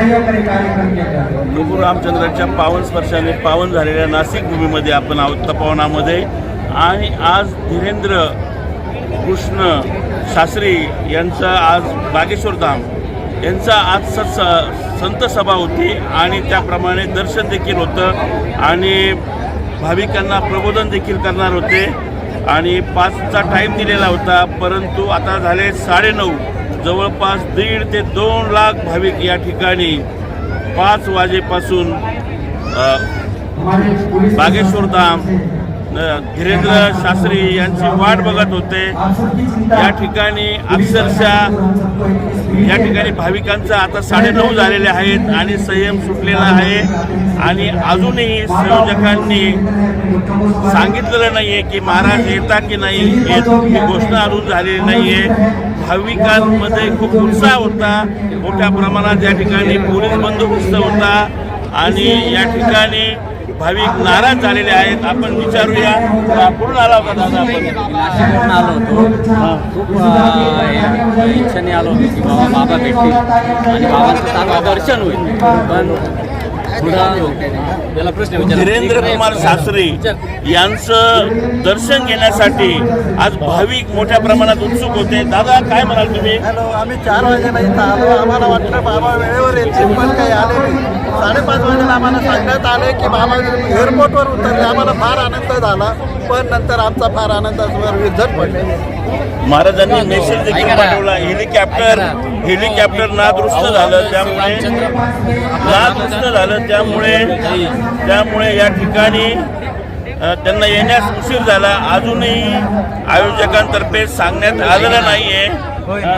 सहयोगाने कार्यक्रम केला प्रभू रामचंद्राच्या पावन स्पर्शाने पावन झालेल्या नाशिक भूमीमध्ये आपण आहोत तपोवनामध्ये. आणि आज धीरेंद्र कृष्ण शास्त्री यांचा आज बागेश्वर धाम यांचा आज स संत सभा होती आणि त्याप्रमाणे दर्शन देखील होतं आणि भाविकांना प्रबोधन देखील करणार होते. आणि पाचचा टाईम दिलेला होता परंतु आता झाले साडेनऊ. जवळपास दीड ते दोन लाख भाविक या ठिकाणी पाच वाजेपासून बागेश्वर धाम धीरेंद्र शास्त्री यांची वाट बघत होते. या ठिकाणी अक्षरशः या ठिकाणी भाविकांचं आता साडेनऊ झालेले आहेत आणि संयम सुटलेला आहे. आणि अजूनही संयोजकांनी सांगितलेलं नाही आहे की महाराज येता की नाही येत ही घोषणा अजून झालेली नाही आहे भाविकांमध्ये खूप उत्साह होता. मोठ्या प्रमाणात या ठिकाणी पोलीस बंदोबस्त होता. आणि या ठिकाणी भाविक नाराज झालेले आहेत. आपण विचारूया कुठून आला होता दादा आपण? आलो होतो? खूप इच्छेने आलो होतो की बाबा बाबा भेटतील. आणि बाबांचं चांगलं दर्शन होईल. पण धीरेंद्र कुमार शास्त्री यांचं दर्शन घेण्यासाठी आज भाविक मोठ्या प्रमाणात उत्सुक होते. दादा काय म्हणाल तुम्ही? हॅलो आम्ही चार वाजेला इथं आलो. आम्हाला वाटलं बाबा वेळेवर येतील पण काही आले नाही. साडेपाच वाजेला आम्हाला सांगण्यात आले की बाबा एअरपोर्टवर उतरले. आम्हाला फार आनंद झाला पण नंतर आमचा फार आनंदावर विझट पडले. महाराजांनी मेसेज देखील. पाठवला हेलिकॉप्टर. हेलिकॉप्टर नादुरुस्त झालं त्यामुळे नादुरुस्त झालं त्यामुळे त्यामुळे या ठिकाणी त्यांना येण्यास उशीर झाला. अजूनही आयोजकांतर्फे सांगण्यात आलेलं नाहीये.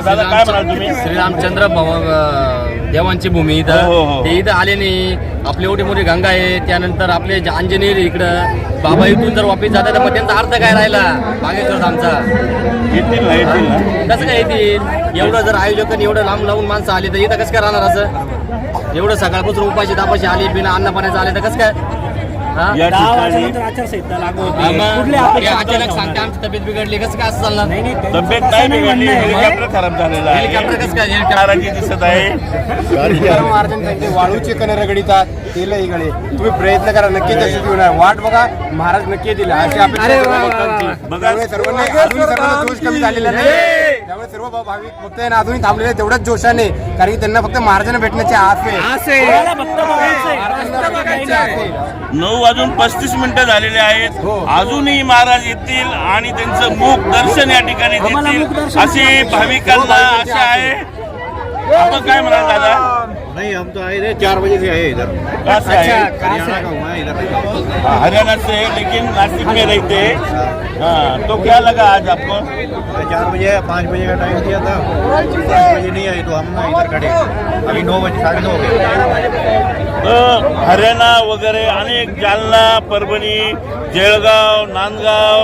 दादा काय म्हणाल तुम्ही? श्रीरामचंद्र भव- देवांची भूमी हो, हो, हो. इथं ते इथं आले नाही. आपली एवढी मोठी गंगा आहे. त्यानंतर आपले अंजनेर इकडं बाबा इथून जर वापिस जातात तर मग त्यांचा अर्थ काय राहिला? बागेश्वर आमचा येतील ना येतील ना. कसं काय येतील? एवढं जर आयोजकांनी एवढं लांब लावून माणसं आली तर इथं कसं काय राहणार असं? एवढं सकाळपासून उपाशी तापाशी आली बिना अन्न पाण्याचं आले तर कसं काय? या ठिकाणी मग अचानक सांगते आमची तब्येत बिघडली कसं काय असं चालणार तब्येत नाही बिघडली हेलिकॉप्टर खराब झालेला आहे. हेलिकॉप्टर कसं काय हेलिकॉप्टर? नाराजी दिसत आहे. वाळूचे कण रगडीतात तेल गळे. तुम्ही प्रयत्न करा नक्की तसे होणार वाट बघा महाराज नक्की येतील अशी अपेक्षा सर्व भक्तांची. बघा. त्यामुळे सर्वांना अजून सर्वांना जोश कमी झालेला नाही. त्यामुळे सर्व भाविक भक्त आहे ना अजूनही थांबलेले तेवढ्याच जोशाने कारण की त्यांना फक्त महाराजांना भेटण्याची आस आहे. महाराजांना भेटण्याची आस आहे. नऊ वाजून पस्तीस मिनिटं झालेले आहेत. हो. अजूनही महाराज येतील आणि त्यांचं मुख दर्शन या ठिकाणी देतील. अशी भाविकांना आशा आहे. आपण काय म्हणाल दादा? नहीं हम तो आए थे चार बजे से आए इधर कसं आहे. हरियाणा का हुआ इधर हाँ, हरियाणा से है, लेकिन नासिक में रहते हैं। हाँ, तो क्या लगा आज आपको? चार बजे पाँच बजे का टाइम दिया था। पाँच बजे नहीं आए तो हम इधर खड़े। अभी नौ बजे साढ़े नौ हो गए हरियाणा वगैरे अनेक जालना परभणी जळगाव नांदगाव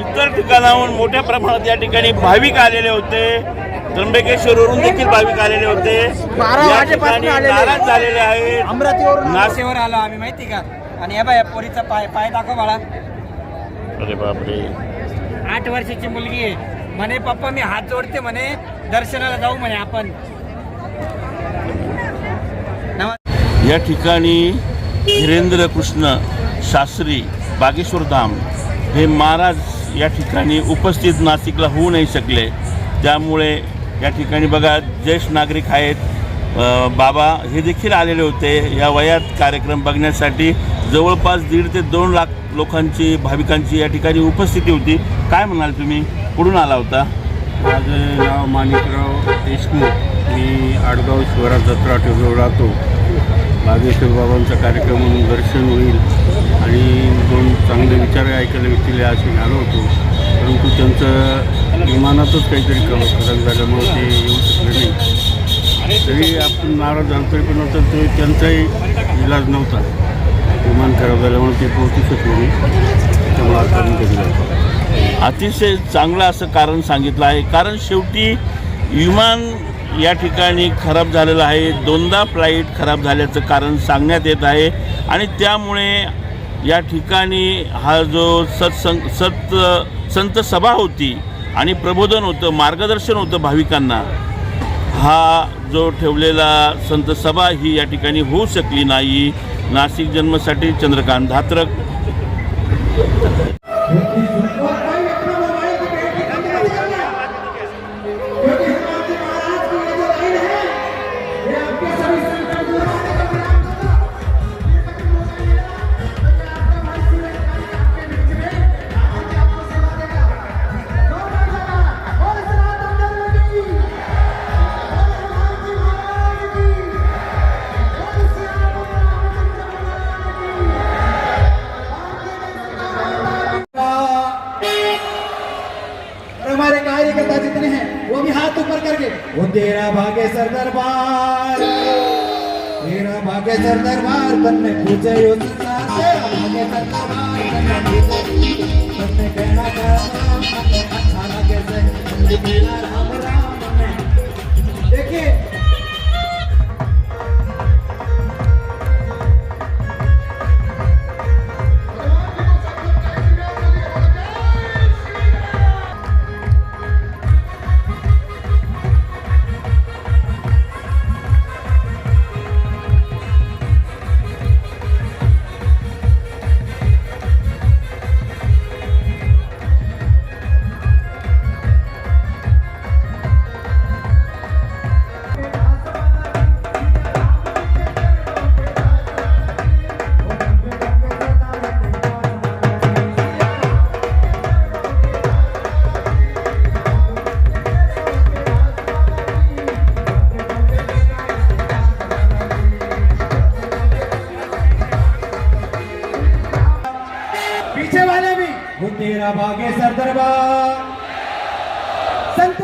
इतर ठिकाणाहून मोठ्या प्रमाणात या ठिकाणी भाविक आलेले होते. त्र्यंबकेश्वरवरून देखील भाविक आलेले होते. या ठिकाणी नाराज झालेले आहेत. अमरावतीवरून नाशिक नाशिकवर आलो आम्ही माहिती का? आणि हे बाय पोरीचा पाय पाय दाखव बाळा. अरे बापरे. आठ वर्षाची मुलगी आहे. म्हणे पप्पा मी हात जोडते म्हणे दर्शनाला जाऊ म्हणे आपण. नमस्कार. या ठिकाणी धीरेंद्र कृष्ण शास्त्री बागेश्वर धाम हे महाराज या ठिकाणी उपस्थित नाशिकला होऊ नाही शकले. त्यामुळे या ठिकाणी बघा ज्येष्ठ नागरिक आहेत. बाबा हे देखील आलेले होते. या वयात कार्यक्रम बघण्यासाठी जवळपास दीड ते दोन लाख लोकांची भाविकांची या ठिकाणी उपस्थिती होती. काय म्हणाल तुम्ही? कुठून आला होता? माझं नाव माणिकराव देशमुख. मी आडगाव शिवराज जत्रा टेबलवर राहतो. बागेश्वर बाबांचा कार्यक्रम म्हणून दर्शन होईल. आणि दोन चांगले विचार ऐकायला भेटतील असे आलो होतो. परंतु त्यांचं विमानातच काहीतरी क- खराब झाल्यामुळे ते येऊ शकले नाही. तरी आपण नाराज झालो पण नंतर ते त्यांचाही इलाज नव्हता. विमान खराब झाल्यामुळे ते पोहोचू शकले नाही. त्यामुळे आता अतिशय चांगलं असं कारण सांगितलं आहे. कारण शेवटी विमान या ठिकाणी खराब झालेलं आहे. दोनदा फ्लाईट खराब झाल्याचं कारण सांगण्यात येत आहे. आणि त्यामुळे या ठिकाणी हा जो सत्संग सत संत सभा होती आणि प्रबोधन होतं मार्गदर्शन होतं भाविकांना. हा जो ठेवलेला संत सभा ही या ठिकाणी होऊ शकली नाही. नाशिक जन्मसाठी चंद्रकांत धात्रक. जितने हैं? वो भी हाथ ऊपर करके। वो तेरा भाग्य सर दरबार। तेरा भाग्य सर दरबार तन्ने पूछे यो भाग्य सर दरबार तन्ने पूछे तन्ने कहना कहना अच्छा राम राम पीछे वाले भी दरबार संत